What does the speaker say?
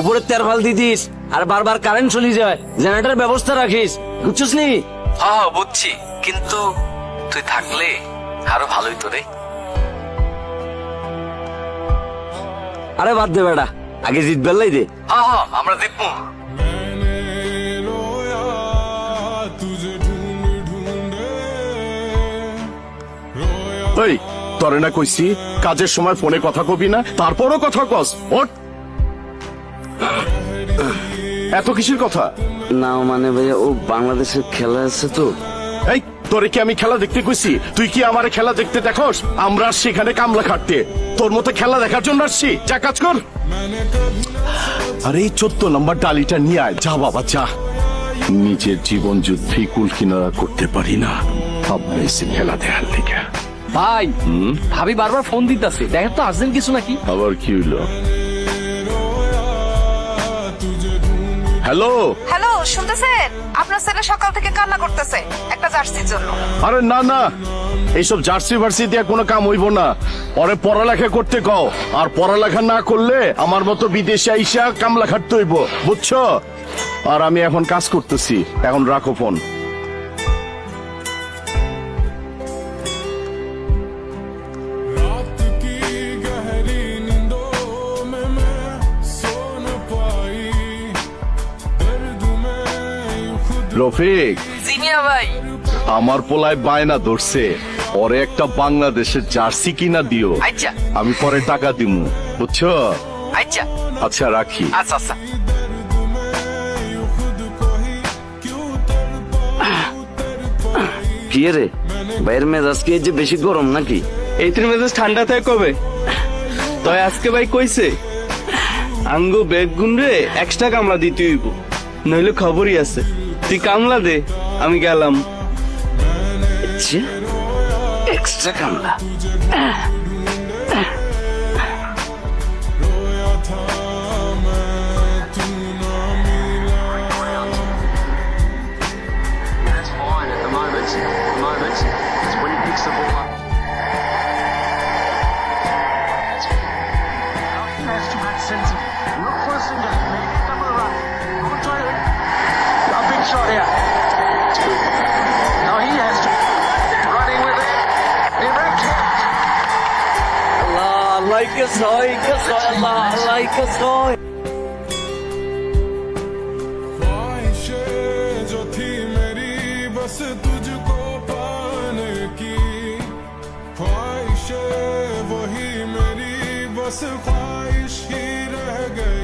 উপরে তেরফাল দিতিস আর বারবার কারেন্ট চলে যায়। জেনারেটর ব্যবস্থা রাখিস বুঝছিস নি? হ্যাঁ বুঝছি। কিন্তু তুই থাকলে আরও ভালোই তো রে। আরে বাদ দে বেটা আগে জিত বেল্লাই দে। হ্যাঁ হ্যাঁ আমরা দেখব এই তরে না কইছি কাজের সময় ফোনে কথা কবি না তারপরও কথা কস ওঠ। এত কিসের কথা? না মানে ভাইয়া ও বাংলাদেশের খেলা আছে তো। এই তোরে কি আমি খেলা দেখতে কইছি? তুই কি আমার খেলা দেখতে দেখোস? আমরা আসছি এখানে কামলা খাটতে। তোর মতো খেলা দেখার জন্য আসছি। যা কাজ কর। আরে এই চোদ্দ নম্বর ডালিটা নিয়ে আয়। যা বাবা যা। নিজের জীবন যুদ্ধে কুল কিনারা করতে পারি না। আপনি এসে খেলা দেখার লিখে ভাই ভাবি বারবার ফোন দিতেছে। দেখেন তো আর্জেন্ট কিছু নাকি? আবার কি হইল? হ্যালো? হ্যালো শুনতেছেন? আপনার ছেলে সকাল থেকে কান্না করতেছে একটা জার্সির জন্য। আরে না না। এইসব জার্সি ভার্সি দিয়ে কোনো কাম হইব না। পরে পড়ালেখা করতে কও। আর পড়ালেখা না করলে আমার মতো বিদেশে আইসা কামলা খাটতে হইব বুঝছ? আর আমি এখন কাজ করতেছি। এখন রাখো ফোন। রফিক। জিনিয়া ভাই। আমার পোলায় বায়না ধরছে। পরে একটা বাংলাদেশের জার্সি কিনা দিও। আচ্ছা। আমি পরে টাকা দিমু বুঝছ? আচ্ছা। আচ্ছা রাখি। আচ্ছা আচ্ছা। কি রে? ভাইয়ের মেজাজ কি এই যে বেশি গরম নাকি? এই তিন মেজাজ ঠান্ডা থাকে কবে? তই আজকে ভাই কইছে আঙ্গু বেগ গুন রে এক্সট্রা কামলা দিতে হইব। নইলে খবরই আছে। তুই কামলা দে আমি গেলাম। এক্সট্রা কামলা। like a Allah like a जो like a बस ख्वाहिश ही रह गई।